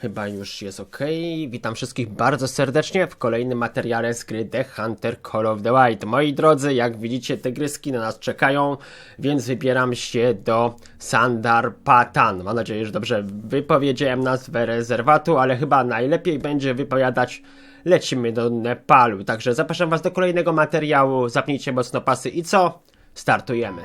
Chyba już jest ok. Witam wszystkich bardzo serdecznie w kolejnym materiale z gry The Hunter Call of the Wild. Moi drodzy, jak widzicie, te gryski na nas czekają, więc wybieram się do Sandar Patan. Mam nadzieję, że dobrze wypowiedziałem nazwę rezerwatu, ale chyba najlepiej będzie wypowiadać lecimy do Nepalu. Także zapraszam was do kolejnego materiału. Zapnijcie mocno pasy i co? Startujemy.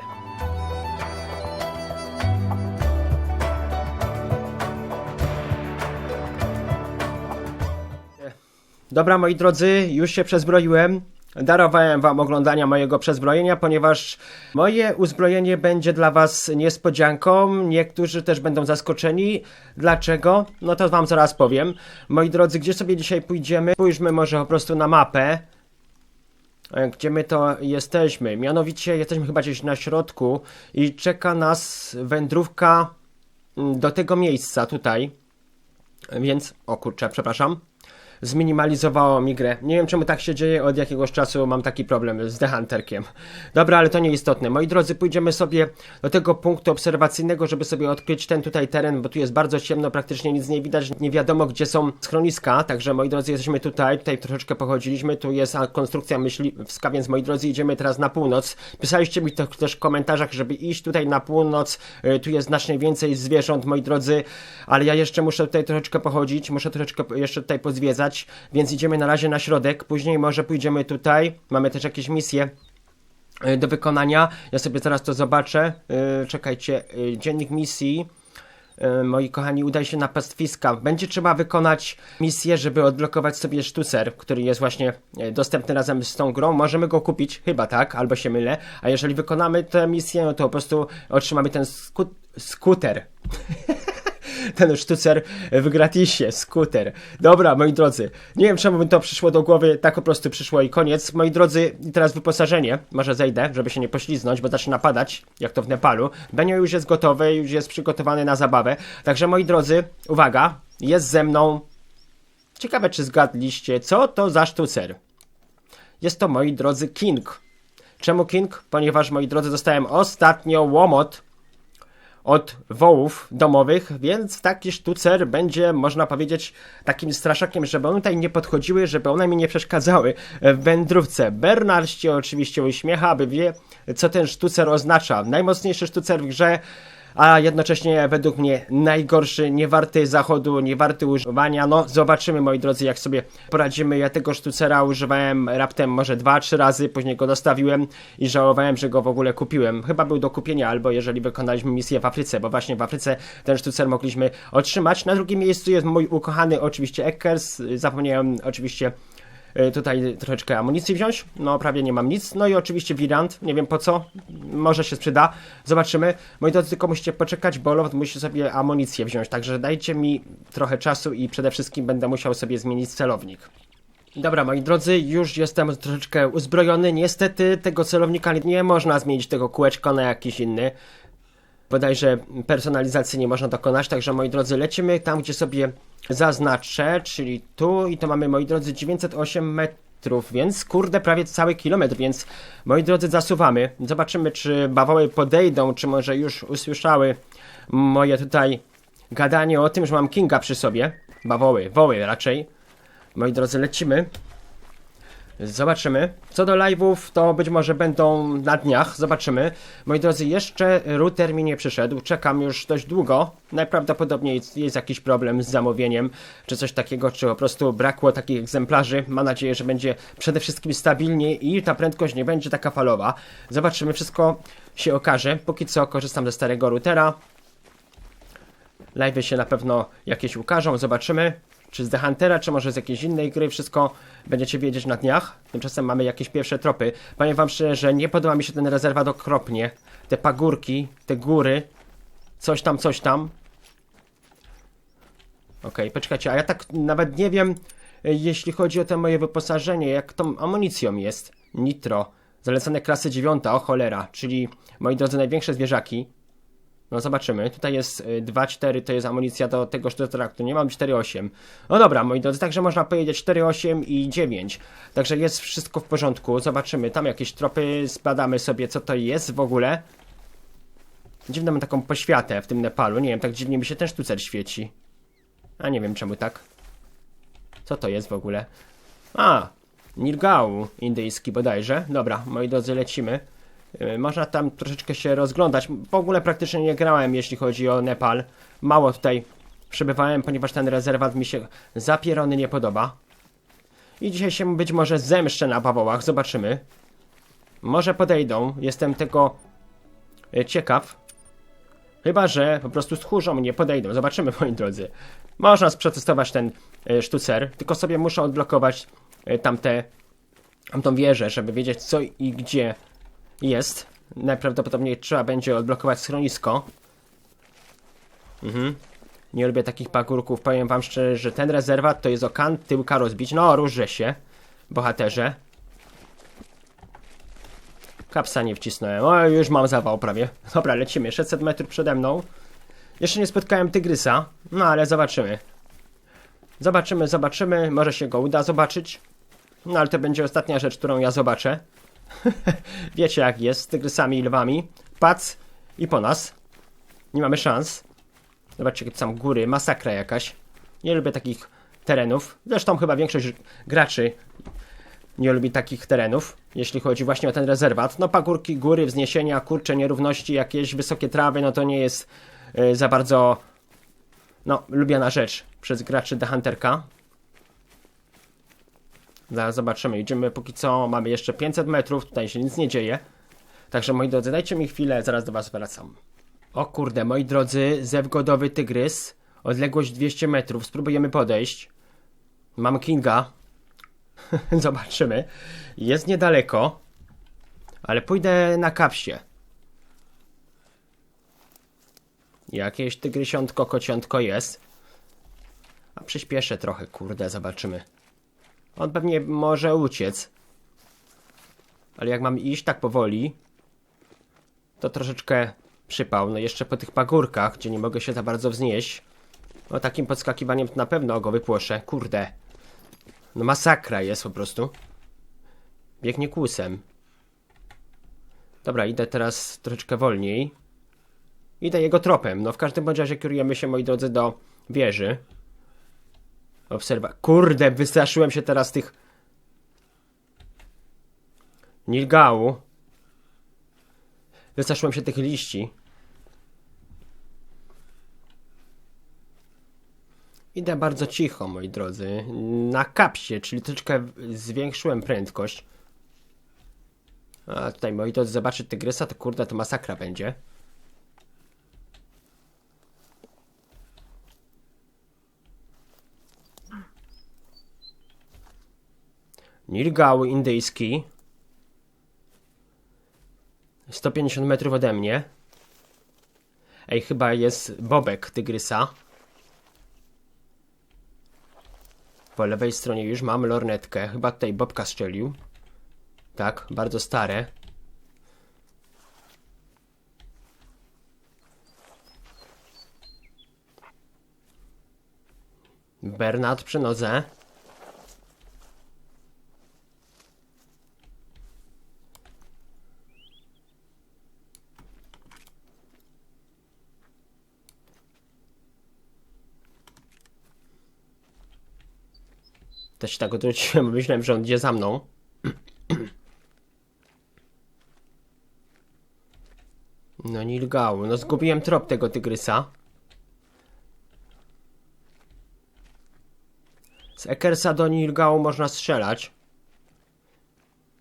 Dobra, moi drodzy, już się przezbroiłem. Darowałem wam oglądania mojego przezbrojenia, ponieważ moje uzbrojenie będzie dla was niespodzianką. Niektórzy też będą zaskoczeni. Dlaczego? No to wam zaraz powiem. Moi drodzy, gdzie sobie dzisiaj pójdziemy? Pójdźmy może po prostu na mapę. E, Gdzie my to jesteśmy? Mianowicie jesteśmy chyba gdzieś na środku i czeka nas wędrówka mm, do tego miejsca tutaj. Więc, o kurczę, przepraszam. Zminimalizowało mi grę. Nie wiem czemu tak się dzieje, od jakiegoś czasu mam taki problem z The Hunterkiem. Dobra, ale to nieistotne. Moi drodzy, pójdziemy sobie do tego punktu obserwacyjnego, żeby sobie odkryć ten tutaj teren, bo tu jest bardzo ciemno, praktycznie nic nie widać, nie wiadomo gdzie są schroniska, także moi drodzy, jesteśmy tutaj, tutaj troszeczkę pochodziliśmy, tu jest konstrukcja myśliwska, więc moi drodzy, idziemy teraz na północ. Pisaliście mi to też w komentarzach, żeby iść tutaj na północ, y, tu jest znacznie więcej zwierząt, moi drodzy, ale ja jeszcze muszę tutaj troszeczkę pochodzić, muszę troszeczkę jeszcze tutaj pozwiedzać, więc idziemy na razie na środek, później może pójdziemy tutaj, mamy też jakieś misje y, do wykonania, ja sobie zaraz to zobaczę, Y, czekajcie, y, dziennik misji, moi kochani, udaj się na pastwiska, będzie trzeba wykonać misję, żeby odblokować sobie sztucer, który jest właśnie dostępny razem z tą grą, możemy go kupić, chyba tak, albo się mylę, a jeżeli wykonamy tę misję, no to po prostu otrzymamy ten sku skuter, ten sztucer w gratisie, skuter. Dobra, moi drodzy, nie wiem czemu mi to przyszło do głowy, tak po prostu przyszło i koniec. Moi drodzy, teraz wyposażenie, może zejdę, żeby się nie pośliznąć, bo zaczyna padać, jak to w Nepalu. Benio już jest gotowy, już jest przygotowany na zabawę. Także moi drodzy, uwaga, jest ze mną. Ciekawe, czy zgadliście, co to za sztucer. Jest to, moi drodzy, King. Czemu King? Ponieważ, moi drodzy, dostałem ostatnio łomot od wołów domowych, więc taki sztucer będzie, można powiedzieć, takim straszakiem, żeby one tutaj nie podchodziły, żeby one mi nie przeszkadzały w wędrówce. Bernard się oczywiście uśmiecha, aby wie, co ten sztucer oznacza. Najmocniejszy sztucer w grze, a jednocześnie według mnie najgorszy, niewarty zachodu, niewarty używania. No, zobaczymy, moi drodzy, jak sobie poradzimy. Ja tego sztucera używałem raptem może dwa, trzy razy, później go dostawiłem i żałowałem, że go w ogóle kupiłem. Chyba był do kupienia, albo jeżeli wykonaliśmy misję w Afryce, bo właśnie w Afryce ten sztucer mogliśmy otrzymać. Na drugim miejscu jest mój ukochany oczywiście Eckers. Zapomniałem oczywiście tutaj troszeczkę amunicji wziąć. No, prawie nie mam nic. No i oczywiście Wirant, nie wiem po co, może się sprzyda. Zobaczymy. Moi drodzy, tylko musicie poczekać, bo Loft musi sobie amunicję wziąć, także dajcie mi trochę czasu i przede wszystkim będę musiał sobie zmienić celownik. Dobra, moi drodzy, już jestem troszeczkę uzbrojony. Niestety tego celownika nie można zmienić tego kółeczka na jakiś inny. Bodajże personalizacji nie można dokonać, także moi drodzy, lecimy tam, gdzie sobie zaznaczę, czyli tu i to mamy, moi drodzy, 908 metrów, więc kurde, prawie cały kilometr, więc moi drodzy, zasuwamy. Zobaczymy, czy bawoły podejdą, czy może już usłyszały moje tutaj gadanie o tym, że mam Kinga przy sobie. Bawoły, woły raczej. Moi drodzy, lecimy. Zobaczymy. Co do live'ów, to być może będą na dniach. Zobaczymy. Moi drodzy, jeszcze router mi nie przyszedł. Czekam już dość długo. Najprawdopodobniej jest, jest jakiś problem z zamówieniem, czy coś takiego, czy po prostu brakło takich egzemplarzy. Mam nadzieję, że będzie przede wszystkim stabilnie i ta prędkość nie będzie taka falowa. Zobaczymy, wszystko się okaże. Póki co korzystam ze starego routera. Live'y się na pewno jakieś ukażą, zobaczymy. Czy z The Huntera, czy może z jakiejś innej gry, wszystko będziecie wiedzieć na dniach. Tymczasem mamy jakieś pierwsze tropy. Powiem wam szczerze, że nie podoba mi się ten rezerwat okropnie. Te pagórki, te góry, coś tam, coś tam. Okej, poczekajcie, a ja tak nawet nie wiem, jeśli chodzi o to moje wyposażenie, jak tą amunicją jest. Nitro, zalecane klasy 9, o cholera, czyli moi drodzy największe zwierzaki. No zobaczymy. Tutaj jest y, 2-4, to jest amunicja do tego sztyletraktu. Nie mam 4-8. No dobra, moi drodzy, także można powiedzieć 4-8 i 9. Także jest wszystko w porządku. Zobaczymy. Tam jakieś tropy, zbadamy sobie, co to jest w ogóle. Dziwną mam taką poświatę w tym Nepalu. Nie wiem, tak dziwnie mi się ten sztucer świeci. A nie wiem czemu tak. Co to jest w ogóle? A, Nilgau indyjski bodajże. Dobra, moi drodzy, lecimy. Yy, Można tam troszeczkę się rozglądać. W ogóle praktycznie nie grałem, jeśli chodzi o Nepal. Mało tutaj przebywałem, ponieważ ten rezerwat mi się zapierony nie podoba. I dzisiaj się być może zemszczę na bawołach, zobaczymy. Może podejdą, jestem tego e, ciekaw. Chyba, że po prostu stchórzą mnie, podejdą. Zobaczymy, moi drodzy. Można przetestować ten e, sztucer, tylko sobie muszę odblokować e, tamte, tamtą wieżę, żeby wiedzieć co i gdzie jest. Najprawdopodobniej trzeba będzie odblokować schronisko. Mhm. Nie lubię takich pagórków. Powiem wam szczerze, że ten rezerwat to jest o kant tyłka rozbić. No, różże się, bohaterze. Kapsa nie wcisnąłem. O, już mam zawał prawie. Dobra, lecimy. 600 metrów przede mną. Jeszcze nie spotkałem tygrysa, no ale zobaczymy. Zobaczymy, zobaczymy. Może się go uda zobaczyć. No ale to będzie ostatnia rzecz, którą ja zobaczę. Wiecie jak jest z tygrysami i lwami. Pac i po nas. Nie mamy szans. Zobaczcie, jakie tam góry, masakra jakaś. Nie lubię takich terenów. Zresztą chyba większość graczy nie lubi takich terenów, jeśli chodzi właśnie o ten rezerwat. No pagórki, góry, wzniesienia, kurcze, nierówności, jakieś wysokie trawy, no to nie jest y, za bardzo no, lubiana rzecz przez graczy The Hunterka. Zaraz zobaczymy, idziemy póki co, mamy jeszcze 500 metrów, tutaj się nic nie dzieje. Także moi drodzy, dajcie mi chwilę, zaraz do was wracam. O kurde, moi drodzy, zewgodowy tygrys, odległość 200 metrów, spróbujemy podejść. Mam Kinga. Zobaczymy. Jest niedaleko, ale pójdę na kapsie. Jakieś tygrysiątko, kociątko jest. A przyspieszę trochę, kurde, zobaczymy. On pewnie może uciec. Ale jak mam iść tak powoli, to troszeczkę przypał. No jeszcze po tych pagórkach, gdzie nie mogę się za bardzo wznieść. No takim podskakiwaniem na pewno go wypłoszę. Kurde. No masakra jest po prostu. Biegnie kłusem. Dobra, idę teraz troszeczkę wolniej. Idę jego tropem. No w każdym bądź razie kierujemy się, moi drodzy, do wieży. Obserwa... Kurde, wystraszyłem się teraz tych... Nilgału. Wystraszyłem się tych liści. Idę bardzo cicho, moi drodzy. Na kapsie, czyli troszeczkę zwiększyłem prędkość. A tutaj, moi drodzy, zobaczyć tygrysa, to kurde, to masakra będzie. Nilgał indyjski. 150 metrów ode mnie. Ej, chyba jest bobek tygrysa. Po lewej stronie już mam lornetkę. Chyba tutaj bobka strzelił. Tak, bardzo stare. Bernard przy nodze. Też tak odwróciłem, myślałem, że on idzie za mną. No nie. No zgubiłem trop tego tygrysa. Z Ekersa do Nilgału można strzelać.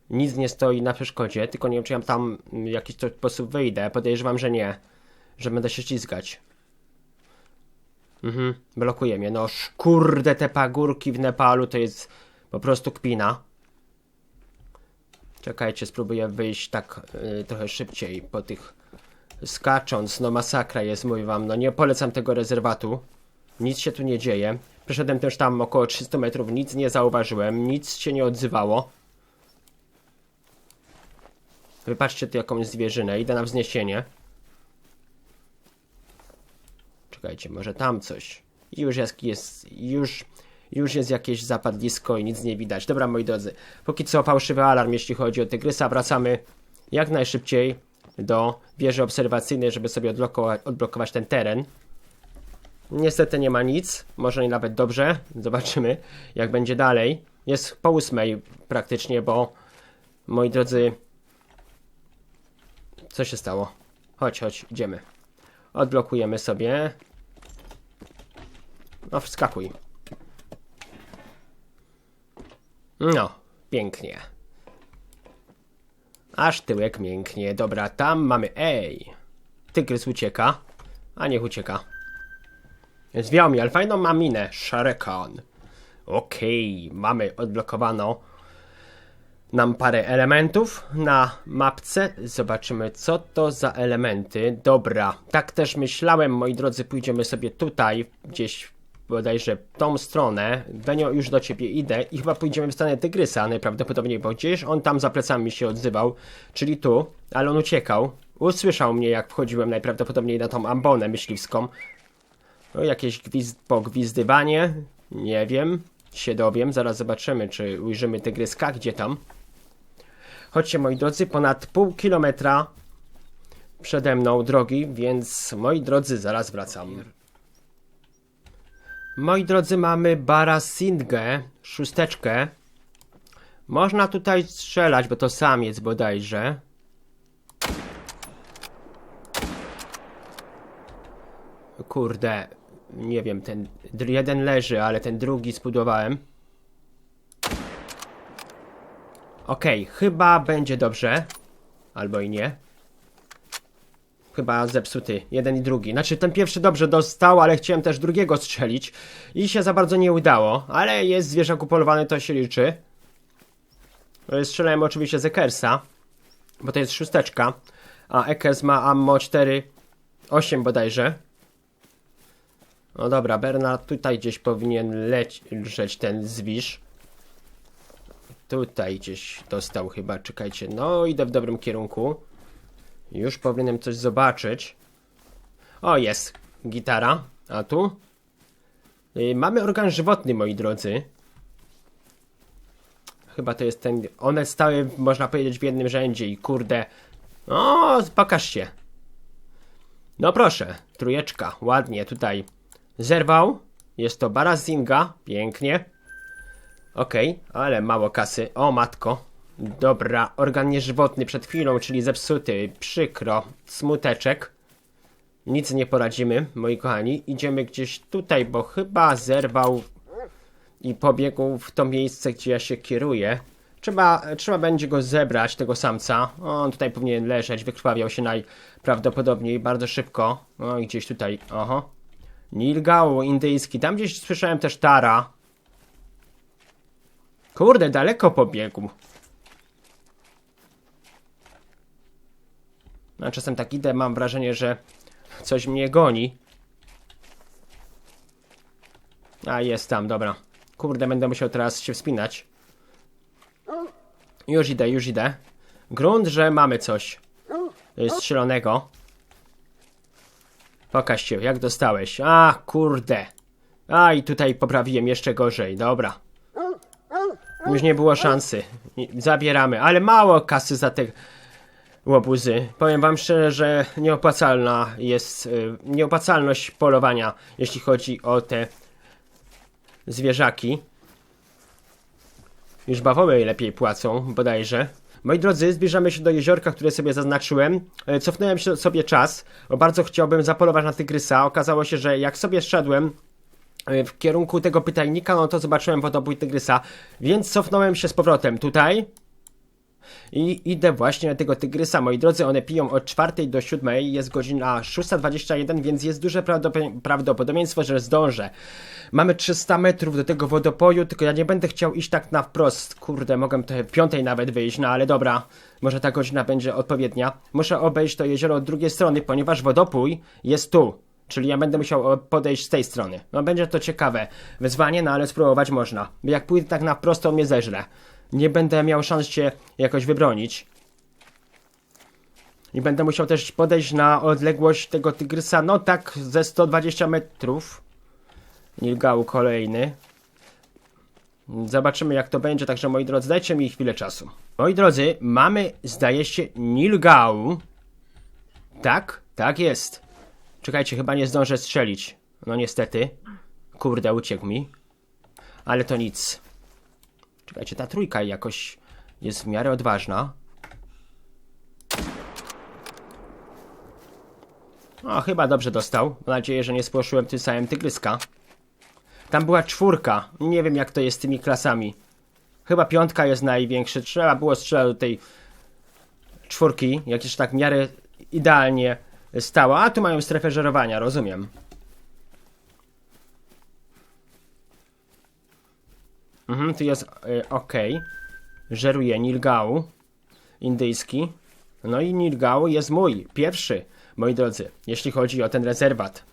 Nic nie stoi na przeszkodzie, tylko nie wiem, czy ja tam w jakiś sposób wyjdę. Podejrzewam, że nie. Że będę się ścigać. Mhm, blokuje mnie. No kurde, te pagórki w Nepalu to jest po prostu kpina. Czekajcie, spróbuję wyjść tak y, trochę szybciej po tych skacząc. No masakra jest, mówię wam. No nie polecam tego rezerwatu. Nic się tu nie dzieje. Przeszedłem też tam około 300 metrów, nic nie zauważyłem, nic się nie odzywało. Wypatrzcie tu jakąś zwierzynę, idę na wzniesienie. Czekajcie, może tam coś. Już jest, jest już, już jest jakieś zapadlisko i nic nie widać. Dobra, moi drodzy, póki co fałszywy alarm, jeśli chodzi o tygrysa. Wracamy jak najszybciej do wieży obserwacyjnej, żeby sobie odblokować, odblokować ten teren. Niestety nie ma nic, może nawet dobrze. Zobaczymy, jak będzie dalej. Jest po ósmej praktycznie, bo moi drodzy, co się stało? Chodź, chodź, idziemy. Odblokujemy sobie. No, wskakuj. No, pięknie. Aż tyłek mięknie. Dobra, tam mamy. Ej! Tygrys ucieka. A niech ucieka. Zwiał mi, ale fajną ma minę. Sharekan. Okej, mamy odblokowano nam parę elementów na mapce. Zobaczymy, co to za elementy. Dobra, tak też myślałem, moi drodzy, pójdziemy sobie tutaj, gdzieś bodajże tą stronę. Benio, już do ciebie idę i chyba pójdziemy w stronę Tygrysa najprawdopodobniej, bo gdzieś on tam za plecami się odzywał, czyli tu, ale on uciekał. Usłyszał mnie, jak wchodziłem najprawdopodobniej na tą ambonę myśliwską. No, jakieś gwizd, pogwizdywanie, nie wiem, się dowiem, zaraz zobaczymy, czy ujrzymy Tygryska, gdzie tam. Chodźcie moi drodzy, ponad pół kilometra przede mną drogi, więc moi drodzy, zaraz wracam. Moi drodzy, mamy Barasingę, szósteczkę. Można tutaj strzelać, bo to samiec bodajże. Kurde, nie wiem, ten jeden leży, ale ten drugi spudowałem. Okej, chyba będzie dobrze. Albo i nie. Chyba zepsuty. Jeden i drugi. Znaczy, ten pierwszy dobrze dostał, ale chciałem też drugiego strzelić. I się za bardzo nie udało. Ale jest zwierzak upolowany, to się liczy. E, Strzelałem oczywiście z Ekersa. Bo to jest szósteczka. A Ekers ma ammo 4... 8 bodajże. No dobra, Bernard tutaj gdzieś powinien leć, lżeć ten zwisz. Tutaj gdzieś dostał chyba, czekajcie. No, idę w dobrym kierunku. Już powinienem coś zobaczyć. O, jest. Gitara. A tu? Y, mamy organ żywotny, moi drodzy. Chyba to jest ten... One stały, można powiedzieć, w jednym rzędzie i kurde... O, pokaż się. No proszę, trójeczka, ładnie tutaj. Zerwał. Jest to Barazinga, pięknie. Okej, ale mało kasy. O matko. Dobra, organ nieżywotny przed chwilą, czyli zepsuty. Przykro. Smuteczek. Nic nie poradzimy, moi kochani. Idziemy gdzieś tutaj, bo chyba zerwał i pobiegł w to miejsce, gdzie ja się kieruję. Trzeba, trzeba będzie go zebrać, tego samca. On tutaj powinien leżeć, wykrwawiał się najprawdopodobniej bardzo szybko. O, i gdzieś tutaj, oho. Nilgau indyjski, tam gdzieś słyszałem też Tara. Kurde, daleko pobiegł. No, czasem tak idę, mam wrażenie, że coś mnie goni. A, jest tam, dobra. Kurde, będę musiał teraz się wspinać. Już idę, już idę. Grunt, że mamy coś. Strzelonego. Pokaż się, jak dostałeś. A, kurde. A, i tutaj poprawiłem jeszcze gorzej, dobra. Już nie było szansy. Zabieramy, ale mało kasy za te łobuzy. Powiem wam szczerze, że nieopłacalna jest y, nieopłacalność polowania, jeśli chodzi o te zwierzaki. Już bawoły lepiej płacą, bodajże. Moi drodzy, zbliżamy się do jeziorka, które sobie zaznaczyłem. E, Cofnąłem sobie czas, bo bardzo chciałbym zapolować na tygrysa. Okazało się, że jak sobie szedłem e, w kierunku tego pytajnika, no to zobaczyłem wodobój tygrysa, więc cofnąłem się z powrotem tutaj. I idę właśnie na tego tygrysa, moi drodzy, one piją od 4 do 7, jest godzina 6.21, więc jest duże prawdopod- prawdopodobieństwo, że zdążę. Mamy 300 metrów do tego wodopoju, tylko ja nie będę chciał iść tak na wprost, kurde, mogę w piątej nawet wyjść, no ale dobra, może ta godzina będzie odpowiednia. Muszę obejść to jezioro od drugiej strony, ponieważ wodopój jest tu. Czyli ja będę musiał podejść z tej strony. No będzie to ciekawe wyzwanie, no ale spróbować można. Jak pójdę tak na prosto, mnie zeżre. Nie będę miał szans się jakoś wybronić. I będę musiał też podejść na odległość tego tygrysa, no tak ze 120 metrów. Nilgał kolejny. Zobaczymy jak to będzie, także moi drodzy, dajcie mi chwilę czasu. Moi drodzy, mamy, zdaje się, Nilgau. Tak, tak jest. Czekajcie, chyba nie zdążę strzelić. No niestety. Kurde, uciekł mi. Ale to nic. Czekajcie, ta trójka jakoś jest w miarę odważna. O, chyba dobrze dostał. Mam nadzieję, że nie spłoszyłem tym samym tygryska. Tam była czwórka. Nie wiem jak to jest z tymi klasami. Chyba piątka jest największa. Trzeba było strzelać do tej czwórki, jak już tak w miarę idealnie stała. A tu mają strefę żerowania, rozumiem. Mhm, tu jest y, ok. Żeruje Nilgau. Indyjski. No i Nilgau jest mój. Pierwszy, moi drodzy, jeśli chodzi o ten rezerwat.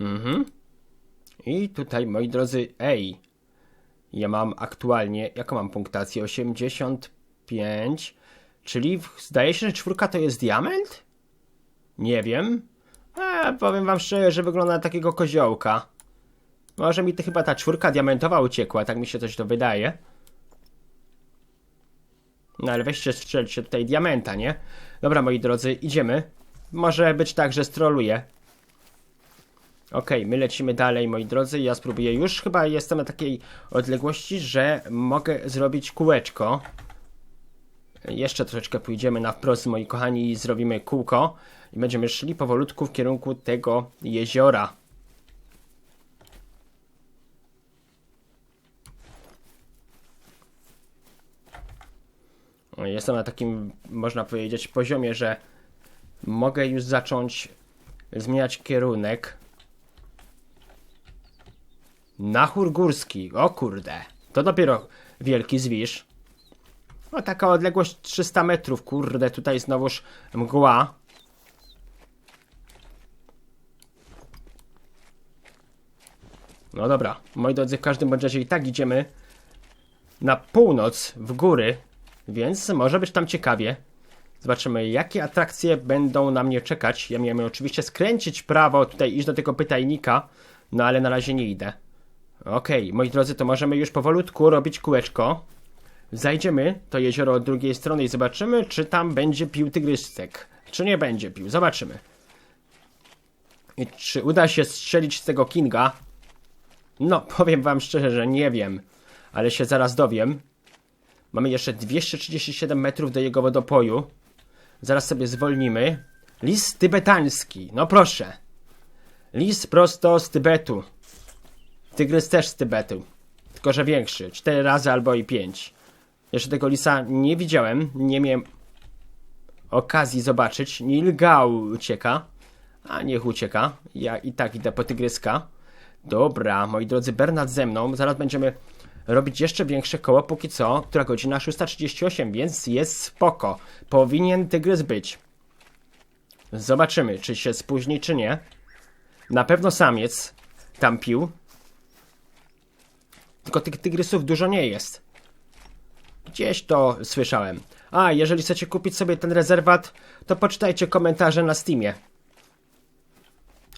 Mhm. I tutaj, moi drodzy, ej. Ja mam aktualnie, jaką mam punktację? 85. Czyli zdaje się, że czwórka to jest diament? Nie wiem. A, powiem wam szczerze, że wygląda na takiego koziołka. Może mi to chyba ta czwórka diamentowa uciekła, tak mi się coś to wydaje. No ale weźcie strzelcie tutaj diamenta, nie? Dobra, moi drodzy, idziemy. Może być tak, że stroluję. Okej, my lecimy dalej, moi drodzy. Ja spróbuję już. Chyba jestem na takiej odległości, że mogę zrobić kółeczko. Jeszcze troszeczkę pójdziemy na wprost, moi kochani, i zrobimy kółko. I będziemy szli powolutku w kierunku tego jeziora. Jestem na takim, można powiedzieć, poziomie, że mogę już zacząć zmieniać kierunek. Nachór górski, o kurde, to dopiero wielki zwisz. O, taka odległość 300 metrów, kurde, tutaj znowuż mgła. No dobra, moi drodzy, w każdym bądź razie i tak idziemy na północ, w góry, więc może być tam ciekawie. Zobaczymy, jakie atrakcje będą na mnie czekać. Ja miałem oczywiście skręcić prawo, tutaj iść do tego pytajnika, no ale na razie nie idę. Okej, moi drodzy, to możemy już powolutku robić kółeczko. Zajdziemy to jezioro od drugiej strony i zobaczymy, czy tam będzie pił tygrysek. Czy nie będzie pił. Zobaczymy. I czy uda się strzelić z tego Kinga? No, powiem wam szczerze, że nie wiem. Ale się zaraz dowiem. Mamy jeszcze 237 metrów do jego wodopoju. Zaraz sobie zwolnimy. Lis tybetański. No proszę. Lis prosto z Tybetu. Tygrys też z Tybetu. Tylko, że większy. Cztery razy albo i pięć. Jeszcze tego lisa nie widziałem. Nie miałem okazji zobaczyć. Nilgau ucieka. A niech ucieka. Ja i tak idę po tygryska. Dobra, moi drodzy, Bernard ze mną. Zaraz będziemy robić jeszcze większe koło. Póki co, która godzina 6.38, więc jest spoko. Powinien tygrys być. Zobaczymy, czy się spóźni, czy nie. Na pewno samiec tam pił. Tylko tych tygrysów dużo nie jest. Gdzieś to słyszałem. A, jeżeli chcecie kupić sobie ten rezerwat, to poczytajcie komentarze na Steamie.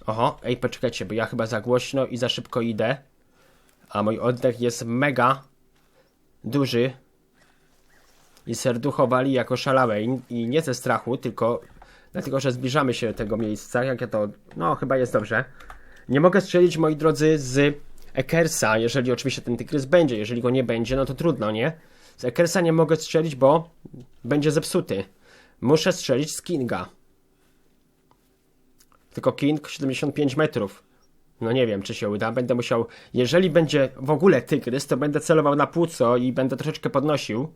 Oho, ej, poczekajcie, bo ja chyba za głośno i za szybko idę. A mój oddech jest mega duży. I serducho wali jako szalałe. I, I nie ze strachu, tylko dlatego, że zbliżamy się do tego miejsca. Jak ja to... No, chyba jest dobrze. Nie mogę strzelić, moi drodzy, z Ekersa, jeżeli oczywiście ten tygrys będzie. Jeżeli go nie będzie, no to trudno, nie? Z Ekersa nie mogę strzelić, bo będzie zepsuty. Muszę strzelić z Kinga. Tylko King 75 metrów. No nie wiem, czy się uda. Będę musiał, jeżeli będzie w ogóle tygrys, to będę celował na płuco i będę troszeczkę podnosił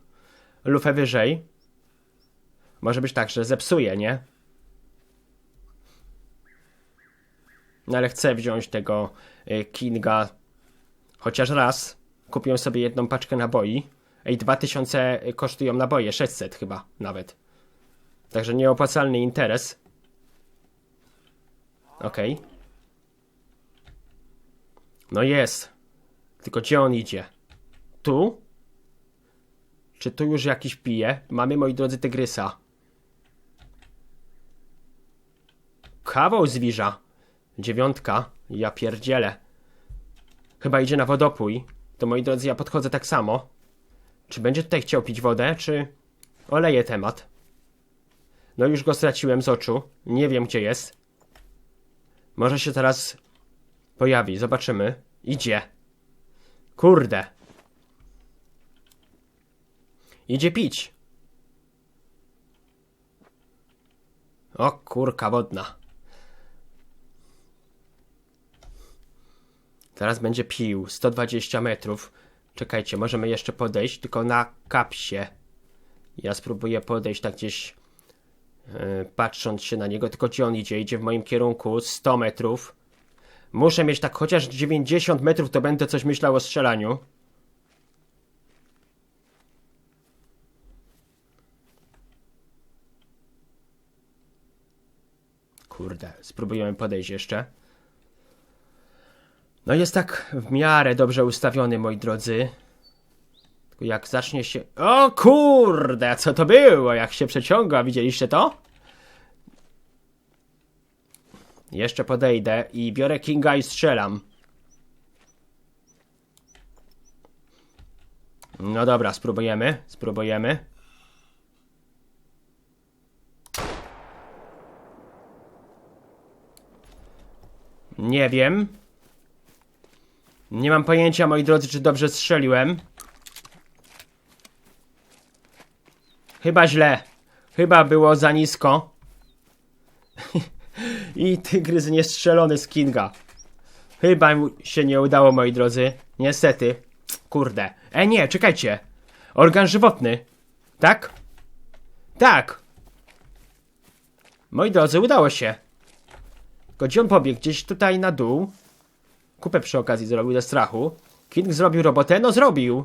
lufę wyżej. Może być tak, że zepsuje, nie? No ale chcę wziąć tego y, Kinga chociaż raz. Kupiłem sobie jedną paczkę naboi. Ej, 2000 kosztują naboje, 600 chyba nawet. Także nieopłacalny interes. Okej. No jest. Tylko gdzie on idzie? Tu? Czy tu już jakiś pije? Mamy, moi drodzy, tygrysa. Kawał zwierza. Dziewiątka. Ja pierdzielę. Chyba idzie na wodopój. To, moi drodzy, ja podchodzę tak samo. Czy będzie tutaj chciał pić wodę, czy oleje temat? No już go straciłem z oczu. Nie wiem gdzie jest. Może się teraz pojawi. Zobaczymy. Idzie. Kurde. Idzie pić. O kurka wodna. Teraz będzie pił 120 metrów. Czekajcie, możemy jeszcze podejść, tylko na kapsie. Ja spróbuję podejść tak gdzieś, patrząc się na niego, tylko gdzie on idzie? Idzie w moim kierunku 100 metrów. Muszę mieć tak chociaż 90 metrów, to będę coś myślał o strzelaniu. Kurde, spróbujemy podejść jeszcze. No jest tak w miarę dobrze ustawiony, moi drodzy. Jak zacznie się... O kurde, co to było? Jak się przeciąga, widzieliście to? Jeszcze podejdę i biorę Kinga i strzelam. No dobra, spróbujemy, spróbujemy. Nie wiem. Nie mam pojęcia, moi drodzy, czy dobrze strzeliłem. Chyba źle. Chyba było za nisko. I tygrys niestrzelony z Kinga. Chyba mu się nie udało, moi drodzy. Niestety. Kurde. E, nie, czekajcie. Organ żywotny. Tak? Tak. Moi drodzy, udało się. Tylko gdzie on pobiegł? Gdzieś tutaj na dół. Kupę przy okazji zrobił ze strachu. King zrobił robotę? No zrobił.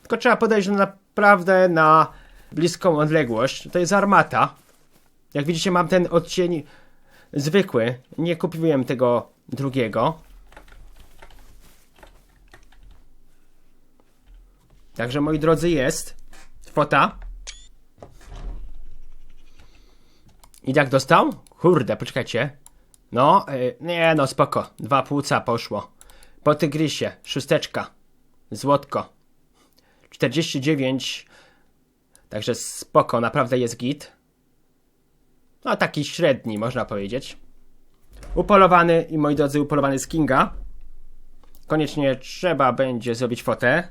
Tylko trzeba podejść naprawdę na bliską odległość. To jest armata. Jak widzicie mam ten odcień zwykły. Nie kupiłem tego drugiego. Także moi drodzy jest kwota. I jak dostał? Kurde, poczekajcie. No, yy, nie no, spoko. Dwa płuca poszło. Po tygrysie, szósteczka. Złotko. 49. Także spoko, naprawdę jest git. No, taki średni, można powiedzieć. Upolowany i moi drodzy, upolowany z Kinga. Koniecznie trzeba będzie zrobić fotę.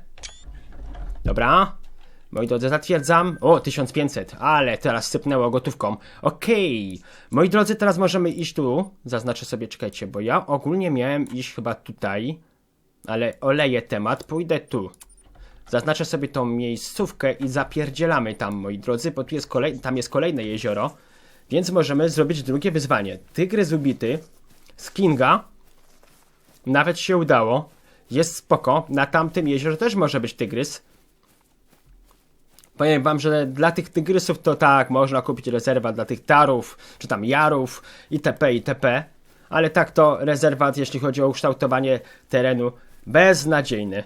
Dobra. Moi drodzy, zatwierdzam. O, 1500, ale teraz sypnęło gotówką. Okej. Okay. Moi drodzy, teraz możemy iść tu. Zaznaczę sobie, czekajcie, bo ja ogólnie miałem iść chyba tutaj. Ale oleję temat, pójdę tu. Zaznaczę sobie tą miejscówkę i zapierdzielamy tam, moi drodzy, bo tu jest kolej... tam jest kolejne jezioro. Więc możemy zrobić drugie wyzwanie. Tygrys ubity z Kinga. Nawet się udało. Jest spoko. Na tamtym jeziorze też może być tygrys. Powiem wam, że dla tych tygrysów to tak, można kupić rezerwat dla tych tarów, czy tam jarów, itp., itp. Ale tak to rezerwat, jeśli chodzi o ukształtowanie terenu, beznadziejny.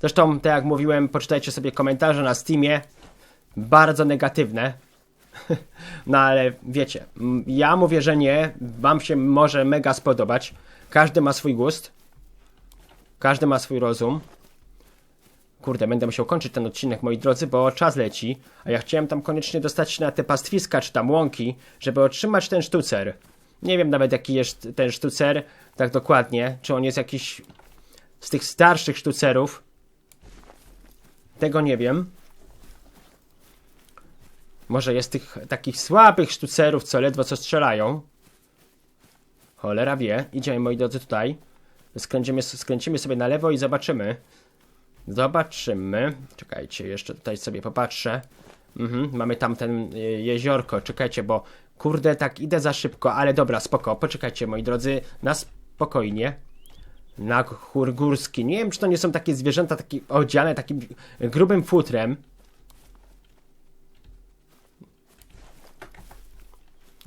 Zresztą, tak jak mówiłem, poczytajcie sobie komentarze na Steamie, bardzo negatywne. no ale wiecie, ja mówię, że nie, wam się może mega spodobać. Każdy ma swój gust, każdy ma swój rozum. Kurde, będę musiał kończyć ten odcinek, moi drodzy, bo czas leci, a ja chciałem tam koniecznie dostać się na te pastwiska czy tam łąki, żeby otrzymać ten sztucer. Nie wiem nawet jaki jest ten sztucer, tak dokładnie, czy on jest jakiś z tych starszych sztucerów. Tego nie wiem. Może jest tych takich słabych sztucerów, co ledwo co strzelają. Cholera wie. Idziemy, moi drodzy, tutaj. Skręcimy, skręcimy sobie na lewo i zobaczymy. Zobaczymy. Czekajcie, jeszcze tutaj sobie popatrzę. Mhm, mamy tam ten y, jeziorko. Czekajcie, bo kurde, tak idę za szybko, ale dobra, spoko. Poczekajcie, moi drodzy, na spokojnie. Na chór górski. Nie wiem, czy to nie są takie zwierzęta takie odziane takim grubym futrem.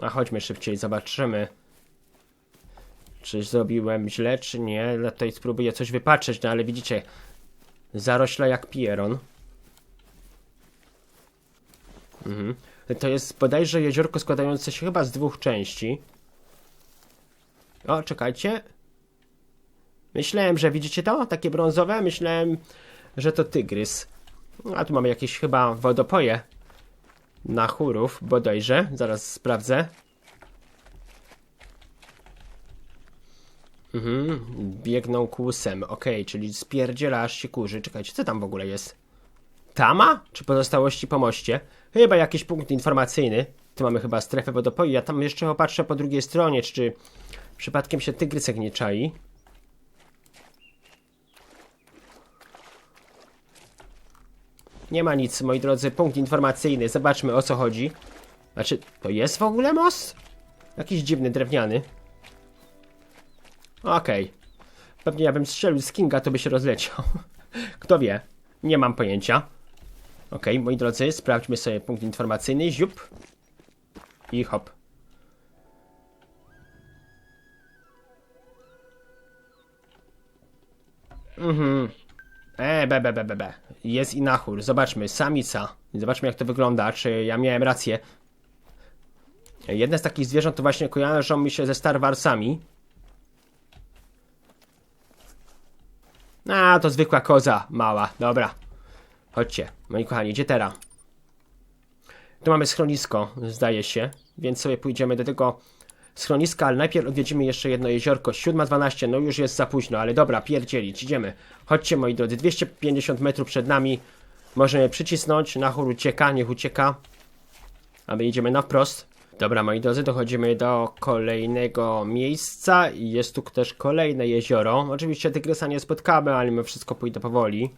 A chodźmy szybciej, zobaczymy. Czy zrobiłem źle, czy nie. Tutaj spróbuję coś wypatrzeć, no ale widzicie, zarośla jak pieron. Mhm. To jest bodajże jeziorko składające się chyba z dwóch części. O, czekajcie. Myślałem, że widzicie to? Takie brązowe? Myślałem, że to tygrys. A tu mamy jakieś chyba wodopoje. Na chórów, bodajże. Zaraz sprawdzę. Mhm, biegną kłusem. Okej, czyli spierdzielasz się kurzy. Czekajcie, co tam w ogóle jest? Tama? Czy pozostałości po moście? Chyba jakiś punkt informacyjny. Tu mamy chyba strefę wodopoju. Ja tam jeszcze opatrzę po drugiej stronie, czy przypadkiem się tygrysek nie czai. Nie ma nic, moi drodzy. Punkt informacyjny. Zobaczmy o co chodzi. Znaczy, to jest w ogóle most? Jakiś dziwny, drewniany. Okej. Pewnie ja bym strzelił z Kinga, to by się rozleciał. Kto wie? Nie mam pojęcia. Okej, moi drodzy, sprawdźmy sobie punkt informacyjny. Ziup. I hop. Mhm. E, be, be, be, be, be. Jest Inachur. Zobaczmy, samica. Zobaczmy jak to wygląda, czy ja miałem rację. Jedne z takich zwierząt to właśnie kojarzą mi się ze Star Warsami. A, to zwykła koza, mała. Dobra. Chodźcie, moi kochani, gdzie teraz? Tu mamy schronisko, zdaje się, więc sobie pójdziemy do tego schroniska, ale najpierw odwiedzimy jeszcze jedno jeziorko. 7.12, no już jest za późno, ale dobra, pierdzielić, idziemy. Chodźcie, moi drodzy, 250 metrów przed nami. Możemy przycisnąć, na chór ucieka, niech ucieka. A my idziemy na wprost. Dobra, moi drodzy, dochodzimy do kolejnego miejsca i jest tu też kolejne jezioro. Oczywiście tygrysa nie spotkamy, ale my wszystko pójdę powoli.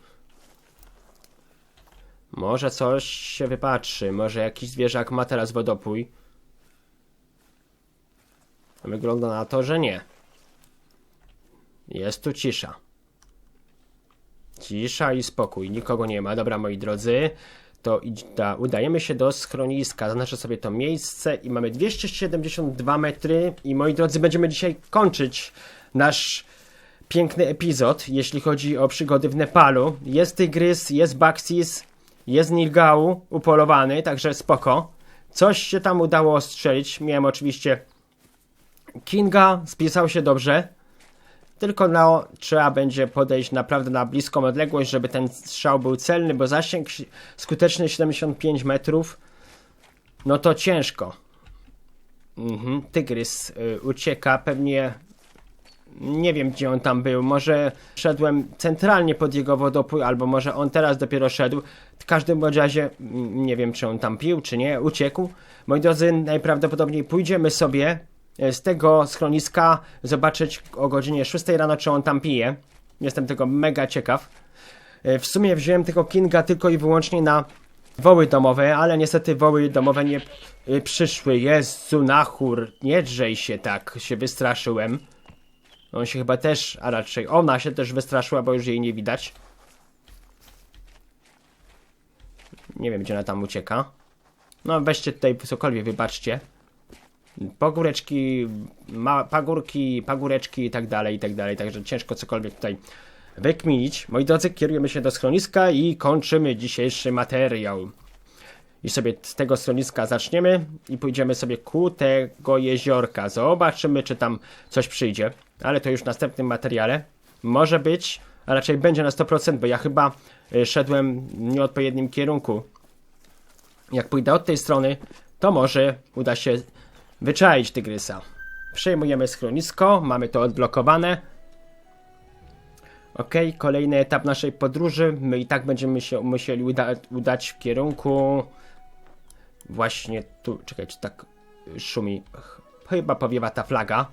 Może coś się wypatrzy, może jakiś zwierzak ma teraz wodopój. Wygląda na to, że nie. Jest tu cisza. Cisza i spokój, nikogo nie ma. Dobra, moi drodzy, to da, udajemy się do schroniska. Zaznaczę sobie to miejsce i mamy 272 metry. I moi drodzy, będziemy dzisiaj kończyć nasz piękny epizod, jeśli chodzi o przygody w Nepalu. Jest Tygrys, jest Baksis, jest Nilgau upolowany, także spoko. Coś się tam udało strzelić. Miałem oczywiście Kinga, spisał się dobrze. Tylko no, trzeba będzie podejść naprawdę na bliską odległość, żeby ten strzał był celny, bo zasięg skuteczny 75 metrów. No to ciężko. Mhm, tygrys y, ucieka, pewnie nie wiem gdzie on tam był. Może szedłem centralnie pod jego wodopój, albo może on teraz dopiero szedł. W każdym razie mm, nie wiem czy on tam pił, czy nie, uciekł. Moi drodzy, najprawdopodobniej pójdziemy sobie z tego schroniska zobaczyć o godzinie 6 rano, czy on tam pije. Jestem tego mega ciekaw. E, w sumie wziąłem tego Kinga tylko i wyłącznie na woły domowe, ale niestety woły domowe nie e, przyszły. Jezu, nachur, nie drzej się tak, się wystraszyłem. On się chyba też, a raczej ona się też wystraszyła, bo już jej nie widać. Nie wiem, gdzie ona tam ucieka. No weźcie tutaj cokolwiek, wybaczcie pogóreczki, ma, pagórki, pagóreczki i tak dalej, i tak dalej, także ciężko cokolwiek tutaj wykminić. Moi drodzy, kierujemy się do schroniska i kończymy dzisiejszy materiał. I sobie z tego schroniska zaczniemy i pójdziemy sobie ku tego jeziorka. Zobaczymy, czy tam coś przyjdzie, ale to już w następnym materiale. Może być, a raczej będzie na 100%, bo ja chyba y, szedłem w nieodpowiednim kierunku. Jak pójdę od tej strony, to może uda się Wyczaić tygrysa. Przejmujemy schronisko, mamy to odblokowane. Ok, kolejny etap naszej podróży. My i tak będziemy się musieli uda udać w kierunku właśnie tu. Czekajcie, tak szumi. Chyba powiewa ta flaga.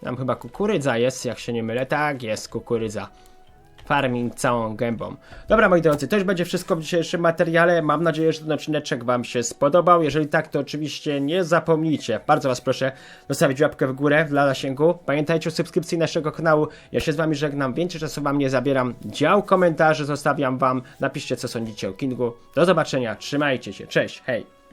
Tam chyba kukurydza jest, jak się nie mylę. Tak, jest kukurydza farming całą gębą. Dobra moi drodzy, to już będzie wszystko w dzisiejszym materiale. Mam nadzieję, że ten odcineczek Wam się spodobał. Jeżeli tak, to oczywiście nie zapomnijcie, bardzo Was proszę, zostawić łapkę w górę dla zasięgu. Pamiętajcie o subskrypcji naszego kanału. Ja się z Wami żegnam, więcej czasu Wam nie zabieram. Dział komentarzy zostawiam Wam. Napiszcie co sądzicie o Kingu. Do zobaczenia, trzymajcie się, cześć, hej!